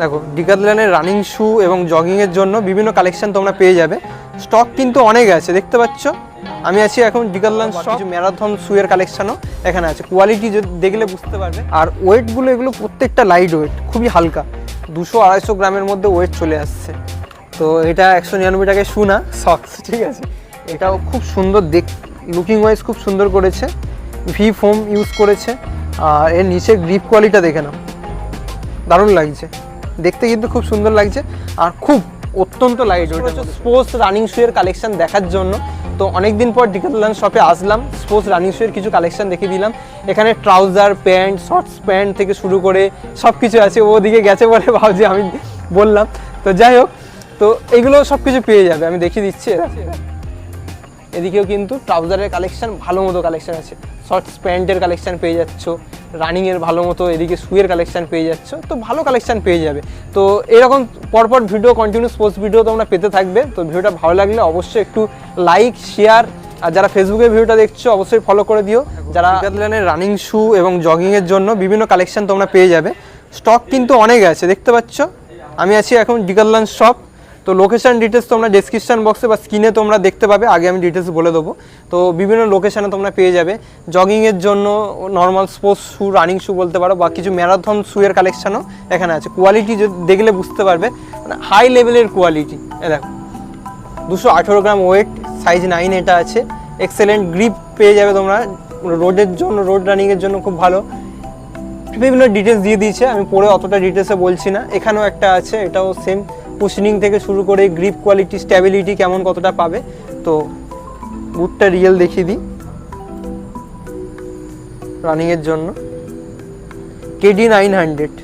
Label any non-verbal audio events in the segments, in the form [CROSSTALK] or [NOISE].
দেখো ডিকাথলনের রানিং শু এবং জগিংয়ের জন্য বিভিন্ন কালেকশন তোমরা পেয়ে যাবে। স্টক কিন্তু অনেক আছে দেখতে পাচ্ছ? আমি আছি এখন ডিকাথলন কিছু ম্যারাথন শুয়ের কালেকশনও এখানে আছে। কোয়ালিটি দেখলে বুঝতে পারবে। আর ওয়েটগুলো এগুলো প্রত্যেকটা লাইট ওয়েট খুবই হালকা। দুশো আড়াইশো গ্রামের মধ্যে ওয়েট চলে আসছে। তো এটা একশো নিরানব্বই টাকায় শু না সক্স [LAUGHS] ঠিক আছে? এটাও খুব সুন্দর দেখ লুকিং ওয়াইজ খুব সুন্দর করেছে। ভি ফোম ইউজ করেছে। আর এর নিচে গ্রিপ কোয়ালিটিটা দেখে নাও। দারুণ লাগছে। দেখতে কিন্তু খুব সুন্দর লাগছে আর খুব অত্যন্ত লাইট ওইটা স্পোর্টস রানিং শুয়ের কালেকশন দেখার জন্য। তো অনেক দিন পর ডিকাথলন শপে আসলাম স্পোর্টস রানিং শুয়ের কিছু কালেকশন দেখে দিলাম। এখানে ট্রাউজার প্যান্ট শর্টস প্যান্ট থেকে শুরু করে সব কিছু আছে ওদিকে গেছে বলে ভাবছি আমি বললাম। তো যাই হোক তো এগুলো সব কিছু পেয়ে যাবে আমি দেখিয়ে দিচ্ছি এরা। এদিকেও কিন্তু ট্রাউজারের কালেকশান ভালো মতো কালেকশন আছে। শর্টস প্যান্টের কালেকশান পেয়ে যাচ্ছ রানিংয়ের ভালো মতো এদিকে শুয়ের কালেকশান পেয়ে যাচ্ছ, তো ভালো কালেকশান পেয়ে যাবে। তো এরকম পরপর ভিডিও কন্টিনিউ স্পোর্টস ভিডিও তোমরা পেতে থাকবে। তো ভিডিওটা ভালো লাগলে অবশ্যই একটু লাইক শেয়ার আর যারা ফেসবুকে ভিডিওটা দেখছ, অবশ্যই ফলো করে দিও। যারা ডিকাথলনের রানিং শু এবং জগিংয়ের জন্য বিভিন্ন কালেকশান তোমরা পেয়ে যাবে। স্টক কিন্তু অনেক আছে, দেখতে পাচ্ছ? আমি আছি এখন ডিকাথলন শপ তো লোকেশান ডিটেলস তোমরা ডেসক্রিপশন বক্সে বা স্ক্রিনে তোমরা দেখতে পাবে, আগে আমি ডিটেলস বলে দেবো। তো বিভিন্ন লোকেশানে তোমরা পেয়ে যাবে। জগিংয়ের জন্য normal sports shoe running shoe বলতে পারো বা কিছু ম্যারাথন শুয়ের কালেকশানও এখানে আছে। কোয়ালিটি দেখলে বুঝতে পারবে মানে হাই লেভেলের কোয়ালিটি দেখো, দুশো আঠেরো গ্রাম ওয়েট সাইজ নাইন এটা আছে। এক্সেলেন্ট গ্রিপ পেয়ে যাবে তোমরা। রোডের জন্য রোড রানিংয়ের জন্য খুব ভালো। বিভিন্ন ডিটেলস দিয়ে দিয়েছে, আমি পরে অতটা ডিটেলসে বলছি না। এখানেও একটা আছে, এটাও সেম কুশনিং থেকে শুরু করে গ্রিপ কোয়ালিটি স্ট্যাবিলিটি কেমন কতটা পাবে? তো বুটটা রিয়েল দেখিয়ে দিই। রানিংয়ের জন্য। KD nine hundred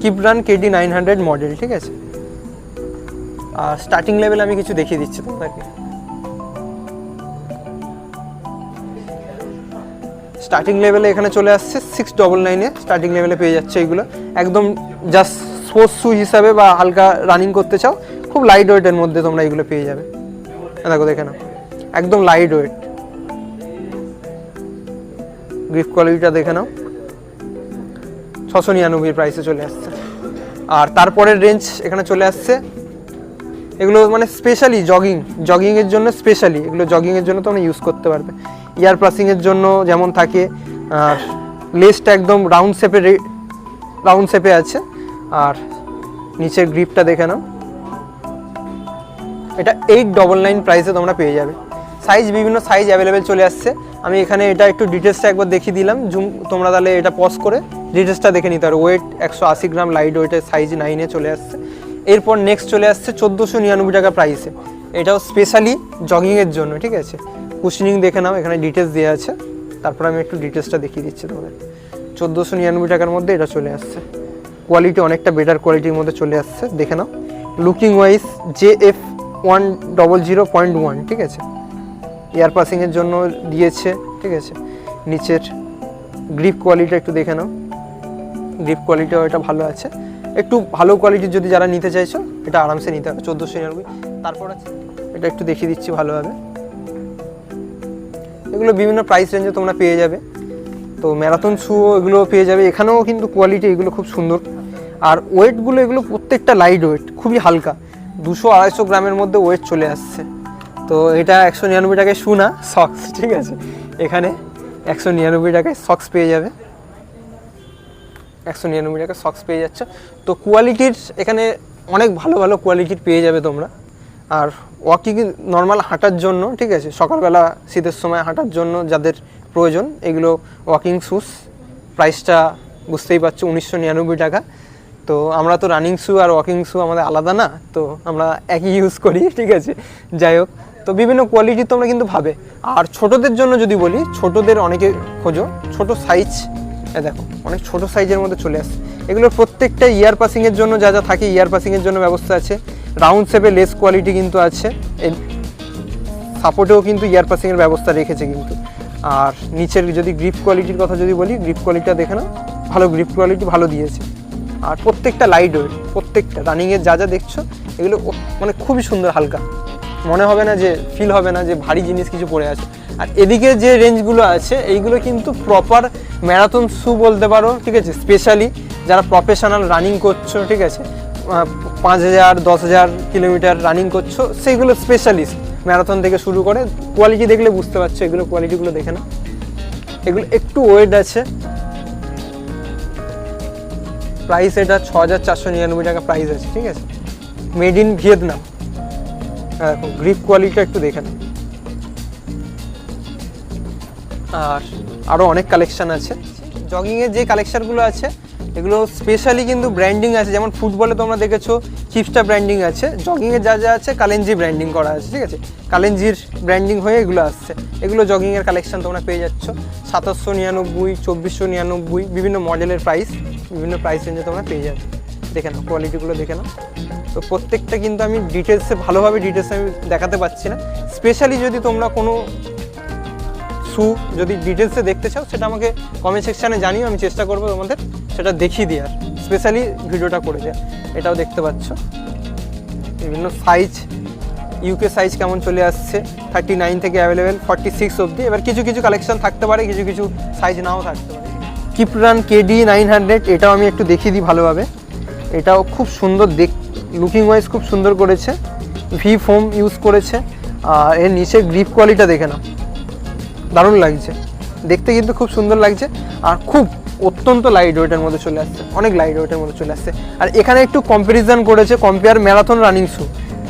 Kiprun KD nine hundred model ঠিক আছে? আর স্টার্টিং লেভেল আমি কিছু দেখিয়ে দিচ্ছি তোমাদেরকে। স্টার্টিং লেভেলে এখানে চলে আসছে সিক্স ডবল নাইনে স্টার্টিং লেভেলে পেয়ে যাচ্ছে এইগুলো একদম জাস্ট স্পোর্টস শ্যু হিসাবে বা হালকা রানিং করতে চাও, খুব লাইট ওয়েটের মধ্যে তোমরা এগুলো পেয়ে যাবে। দেখো, দেখে নাও। একদম লাইট ওয়েট গ্রিপ কোয়ালিটিটা দেখে নাও। ছশো নিরানব্বই প্রাইসে চলে আসছে। আর তারপরের রেঞ্জ এখানে চলে আসছে। এগুলো মানে স্পেশালি জগিং জগিংয়ের জন্য স্পেশালি এগুলো জগিংয়ের জন্য তোমরা ইউজ করতে পারবে। ইয়ার প্লাসিংয়ের জন্য যেমন থাকে। আর লেসটা একদম রাউন্ড শেপে রাউন্ড শেপে আছে। আর নিচের গ্রিপটা দেখে নাও। এটা এইট ডবল নাইন প্রাইসে তোমরা পেয়ে যাবে। সাইজ বিভিন্ন সাইজ অ্যাভেলেবেল চলে আসছে। আমি এখানে এটা একটু ডিটেলসটা একবার দেখিয়ে দিলাম। জুম তোমরা তাহলে এটা পজ করে ডিটেলসটা দেখে নিতে পারো। ওয়েট একশো আশি গ্রাম লাইট ওয়েটের সাইজ নাইনে চলে আসছে। এরপর নেক্সট চলে আসছে চোদ্দোশো নিরানব্বই টাকা প্রাইসে এটাও স্পেশালি জগিংয়ের জন্য, ঠিক আছে? কুশনিং দেখে নাও, এখানে ডিটেলস দেওয়া আছে। তারপর আমি একটু ডিটেলসটা দেখিয়ে দিচ্ছি তোমাদের। চোদ্দোশো নিরানব্বই টাকার মধ্যে এটা চলে আসছে। কোয়ালিটি অনেকটা বেটার কোয়ালিটির মধ্যে চলে আসছে, দেখে নাও। Looking wise J F one double zero point one ঠিক আছে? এয়ার পাসিংয়ের জন্য দিয়েছে, ঠিক আছে? নিচের গ্রিপ কোয়ালিটি একটু দেখে নাও। গ্রিপ কোয়ালিটিও এটা ভালো আছে। একটু ভালো কোয়ালিটির যদি যারা নিতে চাইছো, এটা আরামসে নিতে হবে চোদ্দোশো নিরানব্বই। তারপর আছে, এটা একটু দেখিয়ে দিচ্ছি ভালোভাবে। এগুলো বিভিন্ন প্রাইস রেঞ্জে তোমরা পেয়ে যাবে। তো ম্যারাথন শুও এগুলো পেয়ে যাবে। এখানেও কিন্তু কোয়ালিটি এগুলো খুব সুন্দর। আর ওয়েটগুলো এগুলো প্রত্যেকটা লাইট ওয়েট খুবই হালকা। দুশো আড়াইশো গ্রামের মধ্যে ওয়েট চলে আসছে। তো এটা একশো নিরানব্বই টাকায় শু না সক্স ঠিক আছে? এখানে একশো নিরানব্বই টাকায় সক্স পেয়ে যাবে। একশো নিরানব্বই টাকা সক্স পেয়ে যাচ্ছে। তো কোয়ালিটির এখানে অনেক ভালো ভালো কোয়ালিটির পেয়ে যাবে তোমরা। আর ওয়াকিং নর্মাল হাঁটার জন্য, ঠিক আছে? সকালবেলা শীতের সময় হাঁটার জন্য যাদের প্রয়োজন, এগুলো ওয়াকিং শ্যুস প্রাইসটা বুঝতেই পারছ, উনিশশো নিরানব্বই টাকা। তো আমরা তো রানিং শ্যু আর ওয়াকিং শ্যু আমাদের আলাদা না, তো আমরা একই ইউজ করি, ঠিক আছে? যাই হোক, তো বিভিন্ন কোয়ালিটি তোমরা কিন্তু ভাবে। আর ছোটদের জন্য যদি বলি, ছোটদের অনেকে খোঁজো, ছোট সাইজ দেখো, অনেক ছোট সাইজের মধ্যে চলে আসে। এগুলোর প্রত্যেকটা ইয়ার পাসিংয়ের জন্য যা যা থাকে ইয়ার পাসিংয়ের জন্য ব্যবস্থা আছে। রাউন্ড শেপে লেস কোয়ালিটি কিন্তু আছে। এর সাপোর্টেও কিন্তু ইয়ার পাসিংয়ের ব্যবস্থা রেখেছে কিন্তু। আর নিচের যদি গ্রিপ কোয়ালিটির কথা যদি বলি গ্রিপ কোয়ালিটিটা দেখে না ভালো গ্রিপ কোয়ালিটি ভালো দিয়েছে। আর প্রত্যেকটা লাইট ওয়েট প্রত্যেকটা রানিংয়ের যা যা দেখছ, এগুলো মানে খুবই সুন্দর হালকা। মনে হবে না যে ফিল হবে না যে, ভারী জিনিস কিছু পড়ে আছে। আর এদিকে যে রেঞ্জগুলো আছে, এইগুলো কিন্তু প্রপার ম্যারাথন শু বলতে পারো, ঠিক আছে? স্পেশালি যারা প্রফেশনাল রানিং করছ, ঠিক আছে? পাঁচ হাজার, দশ হাজার কিলোমিটার রানিং করছ সেইগুলো স্পেশালিস্ট ম্যারাথন থেকে শুরু করে কোয়ালিটি দেখলে বুঝতে পারছ, এগুলো কোয়ালিটিগুলো দেখে না এগুলো একটু ওয়েট আছে। প্রাইস এটা ছ হাজার চারশো নিরানব্বই টাকা প্রাইস আছে, ঠিক আছে? মেড ইন ভিয়েতনাম দেখো গ্রিপ কোয়ালিটিটা একটু দেখে নাও। আর আরও অনেক কালেকশন আছে। জগিংয়ের যে কালেকশানগুলো আছে এগুলো স্পেশালি কিন্তু ব্র্যান্ডিং আছে। যেমন ফুটবলে তোমরা দেখেছ চিপসটা ব্র্যান্ডিং আছে। জগিংয়ে যা যা আছে কালেঞ্জি ব্র্যান্ডিং করা আছে, ঠিক আছে? কালেঞ্জির ব্র্যান্ডিং হয়ে এগুলো আসছে। এগুলো জগিংয়ের কালেকশন তোমরা পেয়ে যাচ্ছ। সাতাশশো নিরানব্বই, চব্বিশশো নিরানব্বই, বিভিন্ন মডেলের প্রাইস বিভিন্ন প্রাইস রেঞ্জে তোমরা পেয়ে যাচ্ছ। দেখে নাও কোয়ালিটিগুলো দেখে নাও। তো প্রত্যেকটা কিন্তু আমি ডিটেলসে ভালোভাবে ডিটেলসে আমি দেখাতে পারছি না। স্পেশালি যদি তোমরা কোনো শু যদি ডিটেলসে দেখতে চাও, সেটা আমাকে কমেন্ট সেকশানে জানিও, আমি চেষ্টা করব তোমাদের সেটা দেখিয়ে দেওয়ার। স্পেশালি ভিডিওটা করে দেওয়ার। এটাও দেখতে পাচ্ছ। বিভিন্ন সাইজ ইউকে সাইজ কেমন চলে আসছে। থার্টি নাইন থেকে অ্যাভেলেবেল ফর্টি সিক্স অবধি। এবার কিছু কিছু কালেকশন থাকতে পারে, কিছু কিছু সাইজ নাও থাকতে পারে। কিপরান কেডি নাইন হান্ড্রেড এটাও আমি একটু দেখিয়ে দিই ভালোভাবে। এটাও খুব সুন্দর দেখ লুকিং ওয়াইজ খুব সুন্দর করেছে। ভি ফোম ইউজ করেছে। আর এর নিচে গ্রিপ কোয়ালিটিটা দেখে নাও। দারুণ লাগছে। দেখতে কিন্তু খুব সুন্দর লাগছে আর খুব অত্যন্ত লাইট ওয়েটের মধ্যে চলে আসছে। অনেক লাইট ওয়েটের মধ্যে চলে আসছে। আর এখানে একটু কম্পারিজন করেছে কম্পেয়ার ম্যারাথন রানিং শ্যু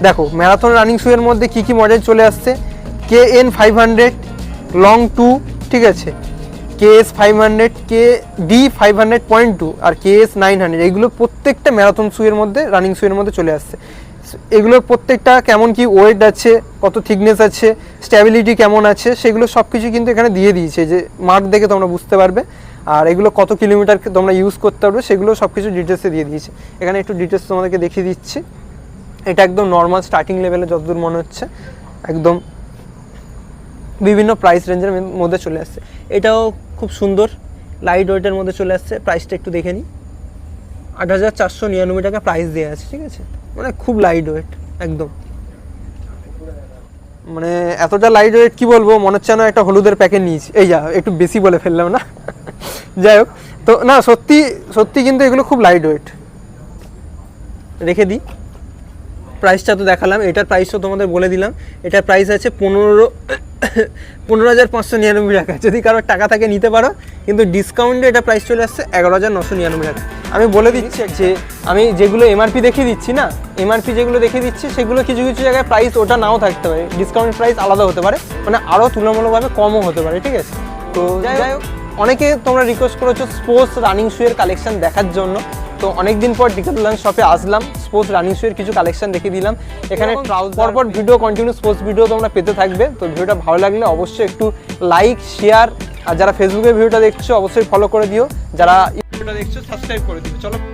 দেখো ম্যারাথন রানিং শু এর মধ্যে কী কী মডেল চলে আসছে? K N five hundred long two ঠিক আছে? K S five hundred K D five hundred point two আর কে এস নাইন হান্ড্রেড এগুলো প্রত্যেকটা ম্যারাথন শুয়ের মধ্যে রানিং শুয়ের মধ্যে চলে আসছে। এগুলোর প্রত্যেকটা কেমন কি ওয়েট আছে, কত থিকনেস আছে স্ট্যাবিলিটি কেমন আছে, সেগুলো সব কিছু কিন্তু এখানে দিয়ে দিয়েছে যে মার্ক দেখে তোমরা বুঝতে পারবে। আর এগুলো কত কিলোমিটার তোমরা ইউজ করতে পারবে, সেগুলো সব কিছু ডিটেলসে দিয়ে দিয়েছে। এখানে একটু ডিটেলস তোমাদেরকে দেখিয়ে দিচ্ছি। এটা একদম নর্মাল স্টার্টিং লেভেলে যতদূর মনে হচ্ছে, একদম বিভিন্ন প্রাইস রেঞ্জের মধ্যে চলে আসছে। এটাও খুব সুন্দর লাইট ওয়েটের মধ্যে চলে আসছে। প্রাইসটা একটু দেখে নিই। আট হাজার চারশো নিরানব্বই টাকা প্রাইস দেওয়া আছে, ঠিক আছে? মানে খুব লাইট ওয়েট একদম। মানে এতটা লাইট ওয়েট কি বলব, মনে হচ্ছে না একটা হলুদের প্যাকেট নিয়েছি। এই যা, একটু বেশি বলে ফেললাম না? [LAUGHS] যাই হোক, তো না, সত্যি সত্যি কিন্তু এগুলো খুব লাইট ওয়েট রেখে দিই। প্রাইসটা তো দেখালাম এটার প্রাইসও তোমাদের বলে দিলাম। এটার প্রাইস আছে পনেরো পনেরো হাজার পাঁচশো নিরানব্বই টাকা। যদি কারোর টাকা থাকে নিতে পারো কিন্তু ডিসকাউন্টে এটা প্রাইস চলে আসছে এগারো হাজার নশো নিরানব্বই টাকা। আমি বলে দিচ্ছি যে আমি যেগুলো এমআরপি দেখিয়ে দিচ্ছি না এমআরপি যেগুলো দেখিয়ে দিচ্ছি সেগুলো কিছু কিছু জায়গায় প্রাইস ওটা নাও থাকতে পারে। ডিসকাউন্ট প্রাইস আলাদা হতে পারে মানে আরও তুলনামূলকভাবে কমও হতে পারে ঠিক আছে? তো যাই হোক। অনেকে তোমরা রিকোয়েস্ট করেছ স্পোর্টস রানিং শুয়ের কালেকশন দেখার জন্য। তো অনেকদিন পর ডিকাটলান শপে আসলাম স্পোর্টস রানিং শুয়ের কিছু কালেকশন দেখে দিলাম। এখানে পরপর ভিডিও কন্টিনিউ স্পোর্টস ভিডিও তোমরা পেতে থাকবে। তো ভিডিওটা ভালো লাগলে অবশ্যই একটু লাইক শেয়ার আর যারা ফেসবুকে ভিডিওটা দেখছ অবশ্যই ফলো করে দিও। যারা ভিডিওটা দেখছ সাবস্ক্রাইব করে দিও। চলো